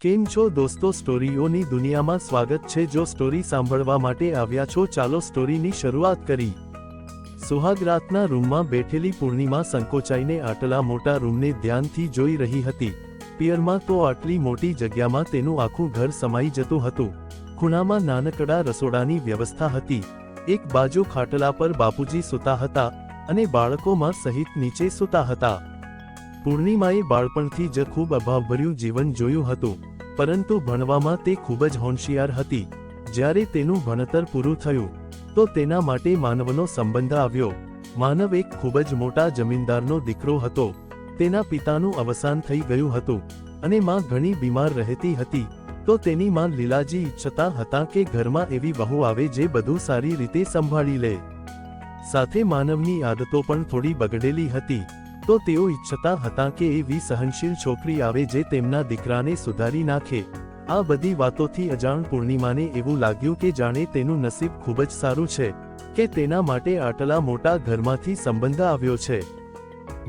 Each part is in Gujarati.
કેમ છો દોસ્તો? સ્ટોરીઓની દુનિયામાં સ્વાગત છે. જો સ્ટોરી સાંભળવા માટે આવ્યા છો, ચાલો સ્ટોરીની શરૂઆત કરી. સુહાગરાતના રૂમમાં બેઠેલી પૂર્ણિમા સંકોચાઈને આટલા મોટા રૂમને ધ્યાનથી જોઈ રહી હતી. પિયરમાં તો આટલી મોટી જગ્યામાં તેનું આખું ઘર સમાઈ જતું હતું. ખૂણામાં નાનકડા રસોડાની વ્યવસ્થા હતી. એક બાજુ ખાટલા પર બાપુજી સૂતા હતા અને બાળકોમાં સહિત નીચે સૂતા હતા. પૂર્ણિમાએ બાળપણથી જ ખૂબ અભાવભર્યું જીવન જોયું હતું. પરંતુ ભણવામાં તે ખૂબ જ હોશિયાર હતી. જ્યારે તેનું ભણતર પૂરું થયું, તો તેના માટે માનવનો સંબંધ આવ્યો. માનવ એક ખૂબ જ મોટા જમીનદારનો દીકરો હતો. તેના પિતાનું અવસાન થઈ ગયું હતું અને માં ઘણી બીમાર રહેતી હતી. તો તેની માં લીલાજી ઈચ્છતા હતા કે ઘરમાં એવી વહુ આવે જે બધું સારી રીતે સંભાળી લે. સાથે માનવની આદતો પણ થોડી બગડેલી હતી. તો તેઓ ઈચ્છતા હતા કે એવી સહનશીલ છોકરી આવે જે તેમના દીકરાને સુધારી નાખે. આ બધી વાતોથી અજાણ પૂર્ણિમાને એવું લાગ્યું કે જાણે તેનું નસીબ ખૂબ જ સારું છે, કે તેના માટે આટલા મોટા ઘરમાંથી સંબંધ આવ્યો છે.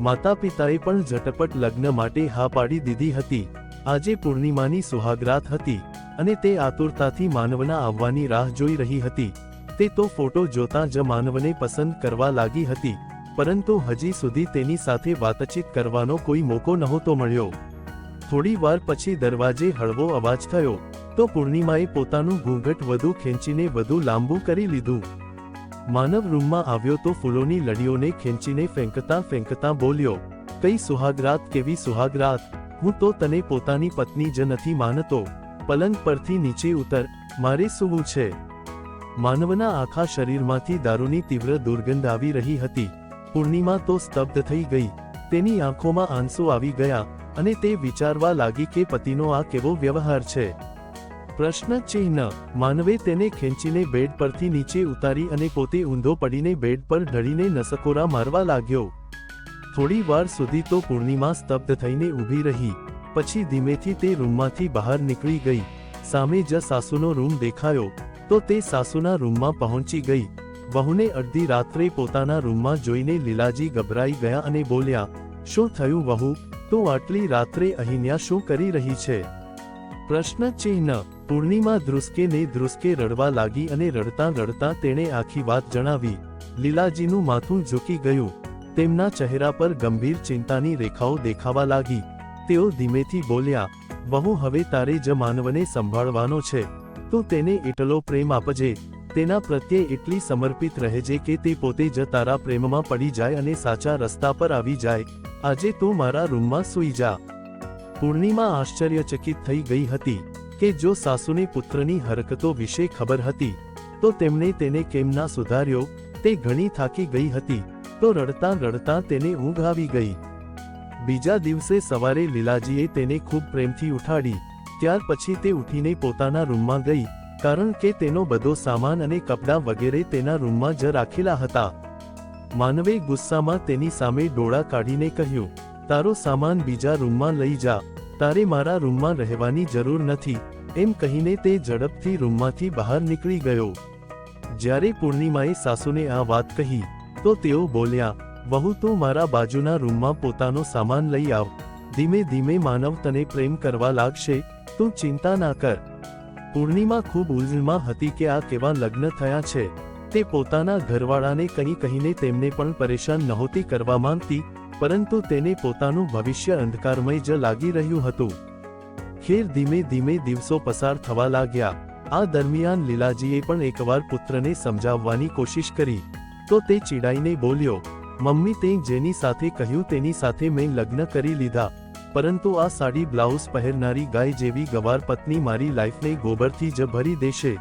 માતા પિતાએ પણ ઝટપટ લગ્ન માટે હા પાડી દીધી હતી. આજે પૂર્ણિમાની સુહાગરાત હતી અને તે આતુરતાથી માનવના આવવાની રાહ જોઈ રહી હતી. તે તો ફોટો જોતા જ માનવને પસંદ કરવા લાગી હતી. પરંતુ હજી સુધી તેની સાથે વાતચીત કરવાનો કોઈ મોકો નહોતો મળ્યો. થોડી વાર પછી દરવાજે હળવો અવાજ થયો, તો પૂર્ણિમાએ પોતાનું ઘૂંઘટ વધુ ખેંચીને વધુ લાંબુ કરી લીધું. માનવ રૂમમાં આવ્યો તો ફૂલોની લડીઓને ખેંચીને ફેંકતા ફેંકતા બોલ્યો, કઈ સુહાગરાત કેવી સુહાગરાત, હું તો તને પોતાની પત્ની જ નથી માનતો, પલંગ પરથી નીચે ઉતર, મારે સૂવું છે. માનવના આખા શરીરમાંથી દારૂની તીવ્ર દુર્ગંધ આવી રહી હતી. પૂર્ણિમા તો સ્તબ્ધ થઈ ગઈ. તેની આંખોમાં આંસુ આવી ગયા અને તે વિચારવા લાગી કે પતિનો આ કેવો વ્યવહાર છે. પ્રશ્ન ચિહ્ન. માનવે તેને ખેંચીને બેડ પરથી નીચે ઉતારી અને પોતે ઊંધો પડીને બેડ પર ઢળીને નસકોરા મારવા લાગ્યો. થોડી વાર સુધી તો પૂર્ણિમા સ્તબ્ધ થઈને ઊભી રહી. પછી ધીમેથી તે રૂમમાંથી બહાર નીકળી ગઈ. સામે જ સાસુનો રૂમ દેખાયો. તો તે સાસુના રૂમમાં પહોંચી ગઈ. વહુને અડધી રાત્રે પોતાના રૂમમાં જોઈને લીલાજી ગભરાઈ ગયા અને બોલ્યા, શું થયું વહુ? તું આટલી રાત્રે અહીંયા શું કરી રહી છે? પ્રશ્ન ચિહ્ન પૂર્ણિમા ધ્રુસકે ને ધ્રુસકે રડવા લાગી અને રડતા રડતા તેણે આખી વાત જણાવી. લીલાજીનું માથું ઝૂકી ગયું. તેમના ચહેરા પર ગંભીર ચિંતાની રેખાઓ દેખાવા લાગી. તેઓ ધીમેથી બોલ્યા, વહુ, હવે તારે જ માનવને સંભાળવાનો છે. તું તેને એટલો પ્રેમ આપજે. તેના પ્રત્યે એટલી સમર્પિત રહેજે કે તે પોતે જ તારા પ્રેમમાં પડી જાય અને સાચા રસ્તા પર આવી જાય. આજે તું મારા રૂમમાં સૂઈ જા. પૂર્ણિમા આશ્ચર્યચકિત થઈ ગઈ હતી કે જો સાસુને પુત્રની હરકતો વિશે ખબર હતી, તો તેમણે તેને કેમ ના સુધાર્યો? તે ઘણી થાકી ગઈ હતી, તો રડતા રડતા તેને ઊંઘ આવી ગઈ. બીજા દિવસે સવારે લીલાજીએ તેને ખૂબ પ્રેમથી ઉઠાડી, ત્યાર પછી તે ઉઠીને પોતાના રૂમમાં ગઈ. કારણ કે તેનો બધો સામાન અને કપડાં વગેરે તેના રૂમમાં જ રાખેલા હતા. માનવે ગુસ્સામાં તેની સામે ડોળા કાઢીને કહ્યું, તારો સામાન બીજા રૂમમાં લઈ જા. તારે મારા રૂમમાં રહેવાની જરૂર નથી. એમ કહીને તે ઝડપથી રૂમમાંથી બહાર નીકળી ગયો. જ્યારે પૂર્ણિમાએ સાસુને આ વાત કહી, તો તેઓ બોલ્યા, વહુ, તું મારા બાજુના રૂમમાં પોતાનો સામાન લઈ આવ. ધીમે ધીમે માનવ તને પ્રેમ કરવા લાગશે. તું ચિંતા ના કર. પૂર્ણિમા ખૂબ ઉલઝનમાં હતી કે આ કેવા લગ્ન થયા છે. તે પોતાના ઘરવાળાને કંઈ કહીને તેમને પણ પરેશાન નહોતી કરવા માંગતી, પરંતુ તેને પોતાનું ભવિષ્ય અંધકારમય જ લાગી રહ્યું હતું. ખેર ધીમે ધીમે દિવસો પસાર થવા લાગ્યા. આ દરમિયાન લીલાજીએ પણ એકવાર પુત્રને સમજાવવાની કોશિશ કરી. તો તે ચીડાઈને બોલ્યો, મમ્મી તે જેની સાથે કહ્યું તેની સાથે મેં લગ્ન કરી લીધા. પરંતુ આ સાડી બ્લાઉઝ પહેરનારી ગાય જેવી ગવાર પત્ની મારી લાઈફને ગોબરથી જ ભરી દેશે.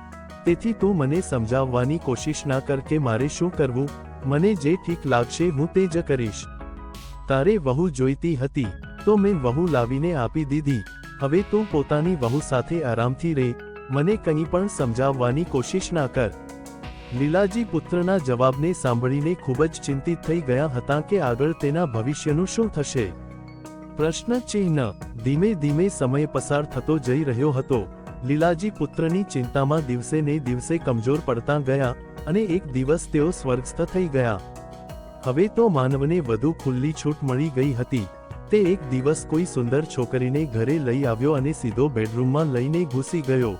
તેથી તું મને સમજાવવાની કોશિશ ના કર કે મારે શું કરવું. મને જે ઠીક લાગશે હું તે જ કરીશ. તારે વહુ જોઈતી હતી, તો મેં વહુ લાવીને આપી દીધી. હવે તું પોતાની વહુ સાથે આરામથી રહે મને કંઈ પણ સમજાવવાની કોશિશ ના કર. લીલાજી પુત્રના જવાબને સાંભળીને ખૂબ જ ચિંતિત થઈ ગયા હતા કે આગળ તેના ભવિષ્યનું શું થશે. પ્રશ્ન ચિહ્ન ધીમે ધીમે સમય પસાર થતો જઈ રહ્યો હતો. લીલાજી પુત્રની ચિંતામાં દિવસે ને દિવસે કમજોર પડતા ગયા અને એક દિવસ તેઓ સ્વર્ગસ્થ થઈ ગયા. હવે તો માનવને વધુ ખુલ્લી છૂટ મળી ગઈ હતી. તે એક દિવસ કોઈ સુંદર છોકરીને ઘરે લઈ આવ્યો અને સીધો બેડરૂમમાં લઈને ઘૂસી ગયો.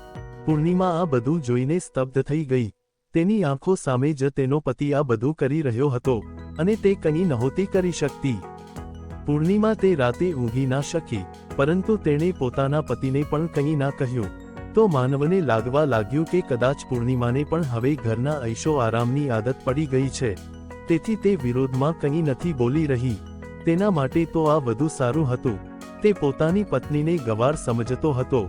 પૂર્ણિમા આ બધું જોઈને સ્તબ્ધ થઈ ગઈ. તેની આંખો સામે જ તેનો પતિ આ બધું કરી રહ્યો હતો અને તે કંઈ નહોતી કરી શકતી. પૂર્ણિમા તે રાતે ઊંઘી ના શકી, પરંતુ તેણે પોતાના પતિને પણ કંઈ ના કહ્યું. તો માનવને લાગવા લાગ્યું કે કદાચ પૂર્ણિમાને પણ હવે ઘરના ઐશો આરામની આદત પડી ગઈ છે. તેથી તે વિરોધમાં કંઈ નથી બોલી રહી. તેના માટે તો આ વધુ સારું હતું. તે પોતાની પત્નીને ગવાર સમજતો હતો.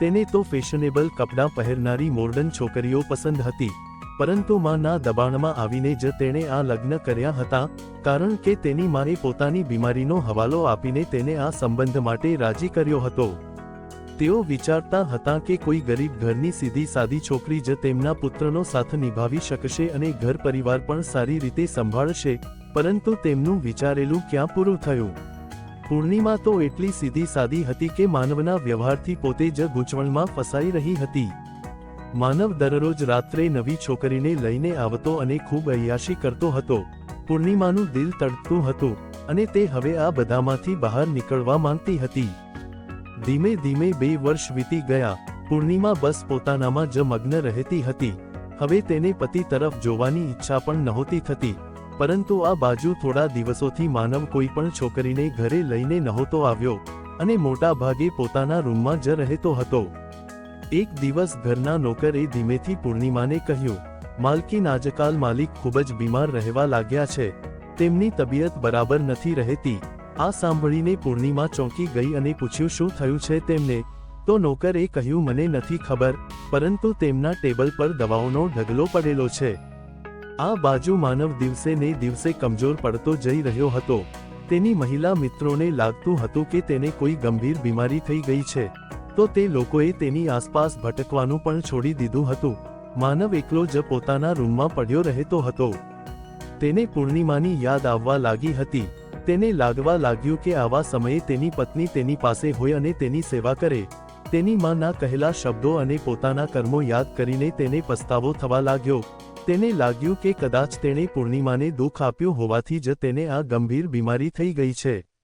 તેને તો ફેશનેબલ કપડાં પહેરનારી મોર્ડન છોકરીઓ પસંદ હતી. પરંતુ માના દબાણમાં આવીને જ તેણે આ લગ્ન કર્યા હતા, કારણ કે તેની માએ પોતાની બીમારીનો હવાલો આપીને તેને આ સંબંધ માટે રાજી કર્યો હતો. તેઓ વિચારતા હતા કે કોઈ ગરીબ ઘરની સીધી સાદી છોકરી જ તેમના પુત્રનો સાથ નિભાવી શકશે અને ઘર પરિવાર પણ સારી રીતે સંભાળશે, પરંતુ તેમનું વિચારેલું ક્યાં પૂરું થયું? પૂર્ણિમા તો એટલી સીધી સાદી હતી કે માનવના વ્યવહારથી પોતે જ ગૂંચવણમાં ફસાઈ રહી હતી. માનવ દરરોજ રાત્રે નવી છોકરીને લઈને આવતો અને ખૂબ અયાશી કરતો હતો. પૂર્ણિમાનું દિલ તડતું હતું અને તે હવે આ બધામાંથી બહાર નીકળવા માંગતી હતી. ધીમે ધીમે બે વર્ષ વીતી ગયા. પૂર્ણિમા બસ પોતાનામાં જ મગ્ન રહેતી હતી. હવે તેને પતિ તરફ જોવાની ઈચ્છા પણ નહોતી થતી. પરંતુ આ બાજુ થોડા દિવસોથી માનવ કોઈ પણ છોકરીને ઘરે લઈને નહોતો આવ્યો અને મોટા ભાગે પોતાના રૂમમાં જ રહેતો હતો. એક દિવસ ઘરના નોકરે ધીમેથી પૂર્ણિમાને કહ્યું માલકીન આજકાલ માલિક ખૂબ જ બીમાર રહેવા લાગ્યા છે. તેમની તબિયત બરાબર નથી રહેતી. આ સાંભળીને પૂર્ણિમા ચોંકી ગઈ અને પૂછ્યું, શું થયું છે તેમને? તો નોકરે કહ્યું, મને નથી ખબર, પરંતુ તેમના ટેબલ પર દવાઓનો ઢગલો પડેલો છે. આ બાજુ માનવ દિવસે ને દિવસે કમજોર પડતો જઈ રહ્યો હતો. તેની મહિલા મિત્રોને લાગતું હતું કે તેને કોઈ ગંભીર બીમારી થઈ ગઈ છે. તો તે લોકોએ તેની આસપાસ ભટકવાનું પણ છોડી દીધું હતું. માનવ એકલો જ પોતાના રૂમમાં પડ્યો રહેતો હતો. તેને પૂર્ણિમાની યાદ આવવા લાગી હતી. તેને લાગવા લાગ્યું કે આવા સમયે તેની પત્ની તેની પાસે હોય અને તેની સેવા કરે. તેની માના કહેલા શબ્દો અને પોતાના કર્મો યાદ કરીને તેને પસ્તાવો થવા લાગ્યો. તેને લાગ્યું કે કદાચ તેણે પૂર્ણિમાને દુઃખ આપ્યું હોવાથી જ તેને આ ગંભીર બીમારી થઈ ગઈ છે.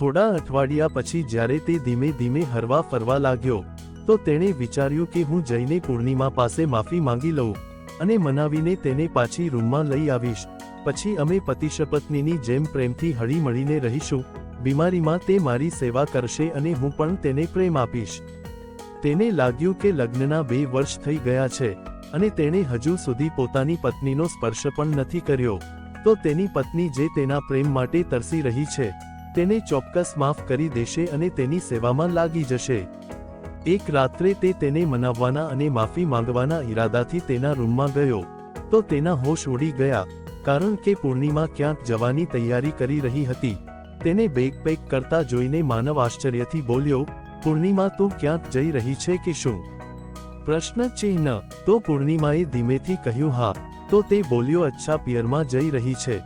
થોડા અઠવાડિયા પછી જ્યારે તે ધીમે ધીમે હરવા ફરવા લાગ્યો, તો તેણે વિચાર્યું કે હું જઈને પૂર્ણિમા પાસે માફી માંગી લઉં અને મનાવીને તેને પાછી રૂમમાં લઈ આવીશ. પછી અમે પતિશપત્નીની જેમ પ્રેમથી હળી મળીને રહીશું, બીમારીમાં તે મારી સેવા કરશે અને હું પણ તેને પ્રેમ આપીશ. તેને લાગ્યું કે લગ્નના બે વર્ષ થઈ ગયા છે અને તેણે હજુ સુધી પોતાની પત્નીનો સ્પર્શ પણ નથી કર્યો, તો તેની પત્ની જે તેના પ્રેમ માટે તરસી રહી છે તેને ચોક્કસ માફ કરી દેશે અને તેની સેવામાં લાગી જશે. એક રાત્રે તે તેને મનાવવાના અને માફી માંગવાના ઈરાદાથી તેના રૂમમાં ગયો. તો તેના હોશ ઉડી ગયા, કારણ કે પૂર્ણિમા ક્યાંક જવાની તૈયારી કરી રહી હતી. તેને બેગ પેક કરતા જોઈને માનવ આશ્ચર્યથી બોલ્યો, પૂર્ણિમા, તું ક્યાંક જઈ રહી છે કે શું? પ્રશ્ન ચિહ્ન તો પૂર્ણિમાએ ધીમેથી કહ્યું, હા. તો તે બોલ્યો, અચ્છા પિયરમાં જઈ રહી છે.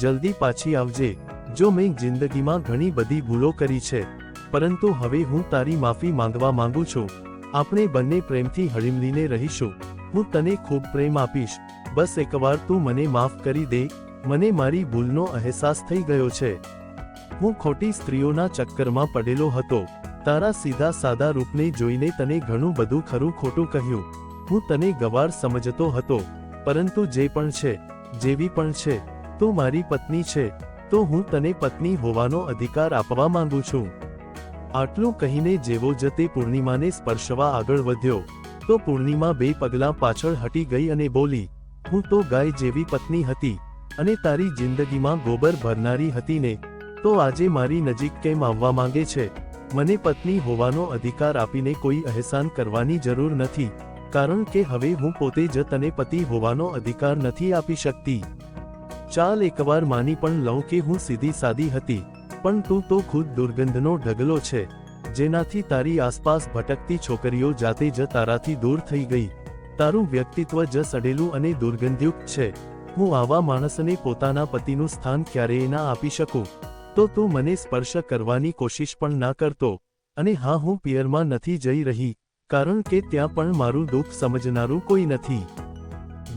જલ્દી પાછી આવજે. જો મેં જિંદગીમાં ઘણી બધી ભૂલો કરી છે, પરંતુ હવે હું તારી માફી માંગવા માંગુ છું. આપણે બંને પ્રેમથી હળીમળીને રહીશું. હું તને ખૂબ પ્રેમ આપીશ. બસ એકવાર તું મને માફ કરી દે. મને મારી ભૂલનો અહેસાસ થઈ ગયો છે. હું ખોટી સ્ત્રીઓના ચક્કરમાં પડેલો હતો. તારા સીધા સાદા રૂપને જોઈને તને ઘણું બધું ખરું ખોટું કહ્યું. હું તને ગવાર સમજતો હતો. પરંતુ જે પણ છે, જેવી પણ છે, તું મારી પત્ની છે. તો હું તને પત્ની હોવાનો અધિકાર આપવા માંગુ છું. આટલું કહીને જેવો જ તે પૂર્ણિમાને સ્પર્શવા આગળ વધ્યો, તો પૂર્ણિમા બે પગલાં પાછળ હટી ગઈ અને બોલી, હું તો ગાય જેવી પત્ની હતી અને તારી જિંદગીમાં ગોબર ભરનારી હતી ને, તો આજે મારી નજીક કેમ આવવા માંગે છે? મને પત્ની હોવાનો અધિકાર આપીને કોઈ અહેસાન કરવાની જરૂર નથી, કારણ કે હવે હું પોતે જ તને પતિ હોવાનો અધિકાર નથી આપી શકતી. ચાલ એકવાર માની પણ લઉં કે હું સીધી સાદી હતી, પણ તું તો ખુદ દુર્ગંધનો ઢગલો છે, જેનાથી તારી આસપાસ ભટકતી છોકરીઓ જાતે જ તારાથી દૂર થઈ ગઈ. તારું વ્યક્તિત્વ જ સડેલું અને દુર્ગંધયુક્ત છે. હું આવા માણસને પોતાના પતિનું સ્થાન ક્યારેય ના આપી શકું. તો તું મને સ્પર્શ કરવાની કોશિશ પણ ના કરતો. અને હા, હું પિયરમાં નથી જઈ રહી, કારણ કે ત્યાં પણ મારું દુઃખ સમજનારું કોઈ નથી.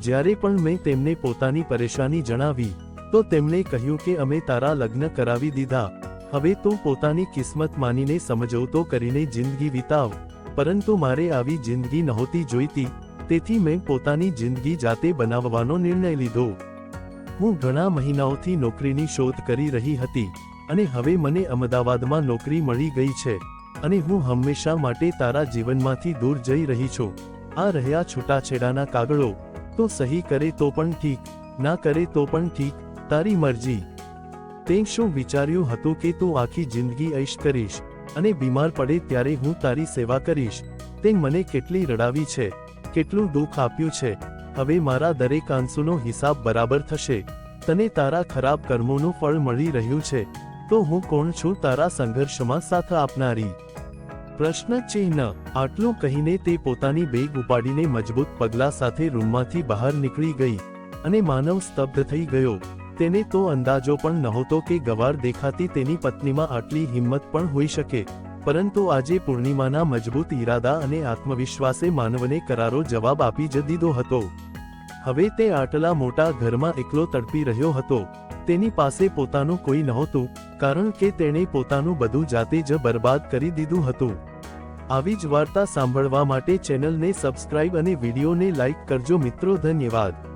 જ્યારે પણ મેં તેમને પોતાની પરેશાની જણાવી, તો તેમણે કહ્યું કે અમે તારા લગ્ન કરાવી દીધા. હવે તું પોતાની કિસ્મત માનીને સમજવતો કરીને જિંદગી વિતાવ. પરંતુ મારે આવી જિંદગી નહોતી જોઈતી, તેથી મેં પોતાની જિંદગી જાતે બનાવવાનો નિર્ણય લીધો. હું ઘણા મહિનાઓથી નોકરીની શોધ કરી રહી હતી, અને હવે મને અમદાવાદમાં નોકરી મળી ગઈ છે, અને હું હંમેશા માટે તારા જીવનમાંથી દૂર જઈ રહી છું. આ રહ્યા છૂટાછેડાના કાગળો તો સહી કરે તો પણ ઠીક, ના કરે તો પણ ઠીક, તારી મરજી. તે શું વિચાર્યું હતું કે તું આખી જિંદગી ઐશ કરીશ અને બીમાર પડે ત્યારે હું તારી સેવા કરીશ. તે મને કેટલી રડાવી છે, કેટલું દુઃખ આપ્યું છે. હવે મારા દરેક આંસુનો હિસાબ બરાબર થશે. તને તારા ખરાબ કર્મોનું ફળ મળી રહ્યું છે. તો હું કોણ છું તારા સંઘર્ષમાં સાથ આપનારી? પ્રશ્ન ચિહ્ન આટલું કહીને તે પોતાની બેગ ઉપાડીને મજબૂત પગલા સાથે રૂમમાંથી બહાર નીકળી ગઈ અને માનવ સ્તબ્ધ થઈ ગયો. તેને તો અંદાજો પણ નહોતો કે ગવાર દેખાતી તેની પત્નીમાં આટલી હિંમત પણ હોઈ શકે. પરંતુ આજે પૂર્ણિમાના મજબૂત ઈરાદા અને આત્મવિશ્વાસે માનવને કરારો જવાબ આપી જ દીધો હતો. હવે તે આટલા મોટા ઘરમાં એકલો તડપી રહ્યો હતો. તેની પાસે પોતાનું કોઈ નહોતું, કારણ કે તેણે પોતાનું બધું જાતે જ બરબાદ કરી દીધું હતું. આવી જ વાર્તા સાંભળવા માટે ચેનલને સબસ્ક્રાઇબ અને વિડીયોને લાઇક કરજો મિત્રો ધન્યવાદ